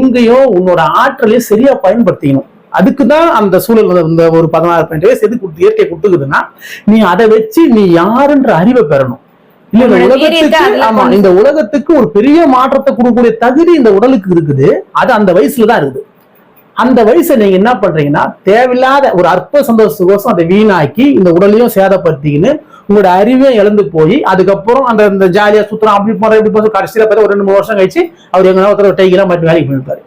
எங்கேயும் உன்னோட ஆற்றலையும் சரியா பயன்படுத்திக்கணும். அதுக்கு தான் அந்த சூழல் இந்த ஒரு பதினாறு பாயிண்ட் வயசு எது கொடுத்து இயற்கை கொடுத்துக்குதுன்னா நீ அதை வச்சு நீ யாருன்ற அறிவை பெறணும். இல்ல இந்த உலகத்துக்கு ஆமா இந்த உலகத்துக்கு ஒரு பெரிய மாற்றத்தை கொடுக்கக்கூடிய தகுதி இந்த உடலுக்கு இருக்குது. அது அந்த வயசுல தான் இருக்குது. அந்த வயசை நீங்க என்ன பண்றீங்கன்னா தேவையில்லாத ஒரு அற்ப சந்தோஷத்துக்கோசம் அதை வீணாக்கி இந்த உடலையும் சேதப்படுத்திக்கின்னு உங்களோட அறிவையும் இழந்து போய் அதுக்கப்புறம் அந்த இந்த ஜாலியா சுத்துறோம் அப்படி போற இப்படி போற கடைசியில பார்த்தா ஒரு ரெண்டு மூணு வருஷம் கழிச்சு அவர் எங்க ஒருத்தர் டைக்கெல்லாம் மாட்டி வேலைக்கு போயிருப்பாரு.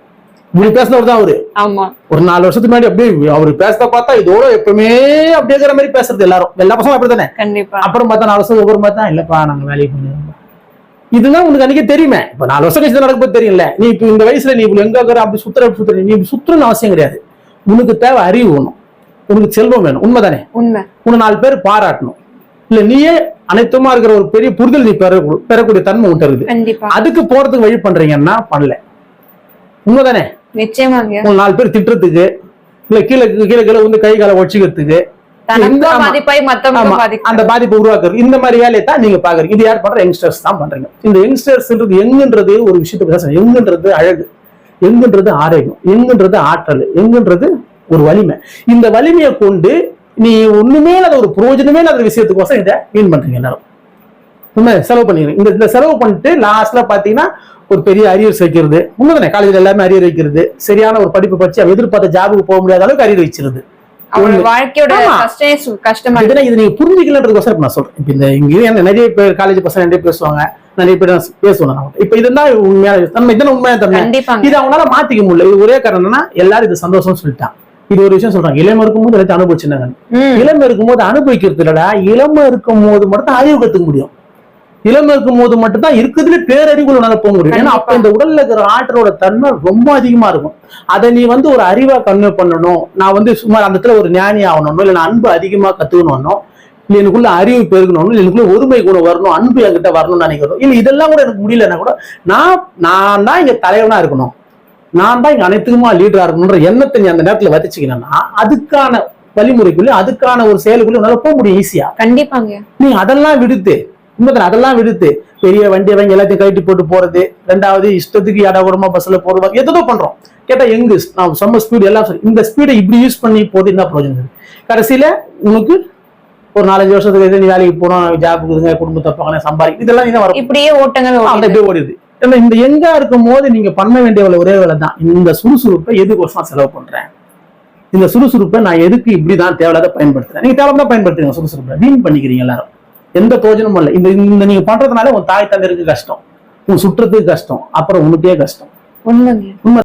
இப்படி பேசினவர் தான் அவரு. ஆமா. ஒரு நாலு வருஷத்துக்கு முன்னாடி அப்படியே அவர் பேசுறத பார்த்தா இதோட எப்பவுமே அப்படியே இருக்கிற மாதிரி பேசுறது எல்லாரும். எல்லா பசங்களும் அப்படித்தானே கண்டிப்பா. அப்புறம் பார்த்தா நாலு வருஷத்துக்கு அப்புறம் பார்த்தா இல்லப்பா நாங்க வேலைக்கு போனோம் இதுதான் உனக்கு அன்னைக்கே தெரியுமே. இப்ப நாலு வருஷம் கழிச்சு நடக்க போது தெரியல. நீ இப்ப இந்த வயசுல நீ இப்படி எங்க இருக்கிற அப்படி சுத்துற சுத்துற நீ சுத்துறன்னு அவசியம் கிடையாது. உனக்கு தேவை அறிவு வேணும். உனக்கு செல்வம் வேணும். உண்மைதானே? உண்மை. உன்னை நாலு பேர் பாராட்டணும். இல்ல நீயே அனைத்துமா இருக்கிற ஒரு பெரிய புரிதல் நீ பெற பெறக்கூடிய தன்மை இருக்குது. கண்டிப்பா. அதுக்கு போறதுக்கு வழி பண்றீங்கன்னா பண்ணல. உண்மைதானே? நிச்சயமாங்க உங்களை நாலு பேர் திட்டுறதுக்கு இல்ல கீழே கீழே கீழே வந்து கை காலை பாதிப்பு அந்த பாதிப்பை உருவாக்குறது. இந்த மாதிரி வேலையை தான் நீங்க பாக்குறீங்க இது யார் பண்ற? யங்ஸ்டர்ஸ் தான் பண்றீங்க. இந்த யங்ஸ்டர்ஸ்ன்றது எங்குன்றது ஒரு விஷயத்தை பேசுறேன் எங்குன்றது அழகு எங்குன்றது ஆரோக்கியம் எங்குன்றது ஆற்றல் எங்குன்றது ஒரு வலிமை. இந்த வலிமையை கொண்டு நீ ஒண்ணுமே இல்லாத ஒரு பிரயோஜனமே இல்லாத விஷயத்துக்கோசம் இதை வீண் பண்றீங்க எல்லாரும். உண்மை செலவு பண்ணிக்கிறீங்க இந்த இந்த செலவு பண்ணிட்டு லாஸ்ட்ல பாத்தீங்கன்னா ஒரு பெரிய அரியர்ஸ் வைக்கிறது. உண்மைதானே? காலேஜ்ல எல்லாமே அரியர் வைக்கிறது. சரியான ஒரு படிப்பு படிச்சு எதிர்பார்த்த ஜாபுக்கு போக முடியாத அளவுக்கு அரியர் வச்சிருது. வாழ்க்கையோட. கஷ்டமே இதுனா இது நீங்க புரிஞ்சுக்கலன்றதுக்கோசரம் நான் சொல்றேன். இப்ப இந்த இங்க நிறைய பேர் காலேஜ் பசங்க நிறைய பேசுவாங்க. நிறைய பேர் பேசுவாங்க. இப்ப இதுதான் உண்மையா தன்மை இதுதான் உண்மையா தன்மை. இது அவங்களால மாத்திக்க முடியல. இது ஒரே காரணம் என்னன்னா எல்லாரும் இது சந்தோஷம் சொல்லிட்டான் இது ஒரு விஷயம் சொல்றாங்க. இளம இருக்கும்போது எல்லாத்தையும் அனுபவிச்சுனாங்க இளம இருக்கும்போது அனுபவிக்கிறது இல்லடா இளம இருக்கும் போது மட்டும் அறிவு கத்துக்க முடியும். இளம இருக்கும் போது மட்டும் தான் இருக்கிறதுல பேரறிவுகள் உன்னால போக முடியும். ஏன்னா அப்ப இந்த உடல்ல இருக்கிற ஆற்றலோட தன்மை ரொம்ப அதிகமா இருக்கும். அதை நீ வந்து ஒரு அறிவா கன்வே பண்ணணும். நான் வந்து சுமார் அந்த இடத்துல ஒரு ஞானி ஆகணும் இல்ல நான் அன்பு அதிகமா கத்துக்கணும் இல்ல எனக்குள்ள அறிவு பெருகணும் இல்ல எனக்குள்ள ஒருமை குணம் வரணும் அன்பு என்கிட்ட வரணும்னு நினைக்கணும் இல்ல இதெல்லாம் கூட எனக்கு முடியலன்னா கூட நான் நான் தான் இங்க தலைவனா இருக்கணும். நான் தான் இங்க அனைத்துக்குமா லீடரா இருக்கணும்ன்ற எண்ணத்தை நீ அந்த நேரத்துல விதைச்சிக்கணும்னா அதுக்கான வழிமுறைக்குள்ள அதுக்கான ஒரு செயலுக்குள்ள உன்னால போக முடியும் ஈஸியா கண்டிப்பாங்க. நீ அதெல்லாம் விடுத்து உண்மைதான் அதெல்லாம் விடுத்து பெரிய வண்டி வாங்கி எல்லாத்தையும் கழட்டி போட்டு போறது ரெண்டாவது இஷ்டத்துக்கு இடகுடமா பஸ்ல போறது எதோ பண்றோம். கேட்டா எங்க நான் செம்ம ஸ்பீடு எல்லாம் சரி. இந்த ஸ்பீடை இப்படி யூஸ் பண்ணி போது என்ன பிரயோஜனம்? கடைசியில உனக்கு ஒரு நாலஞ்சு வருஷத்துக்கு நீ வேலைக்கு போனோம் இதுங்க குடும்பத்தை பார்க்கணும் சம்பாதிக்க இதெல்லாம் இப்படியே ஓட்டங்கள் அப்படியே ஓடிடுது. ஏன்னா இந்த எங்கா இருக்கும் போது நீங்க பண்ண வேண்டிய ஒரே வேலை தான். இந்த சுறுசுறுப்பை எதுக்கோசம் செலவு பண்றேன்? இந்த சுறுசுறுப்பை நான் எதுக்கு இப்படிதான் தேவையில்லாத பயன்படுத்துறேன்? நீங்க தேவையில்லாத பயன்படுத்துறீங்க சுறுசுறுப்பை. வீண் பண்ணிக்கிறீங்க எல்லாரும். எந்த பிரயோஜனமும் இல்லை. இந்த இந்த நீங்க பண்றதுனால உன் தாய் தந்தருக்கு கஷ்டம். உன் சுற்றத்துக்கு கஷ்டம். அப்புறம் உனக்கே கஷ்டம். உண்மை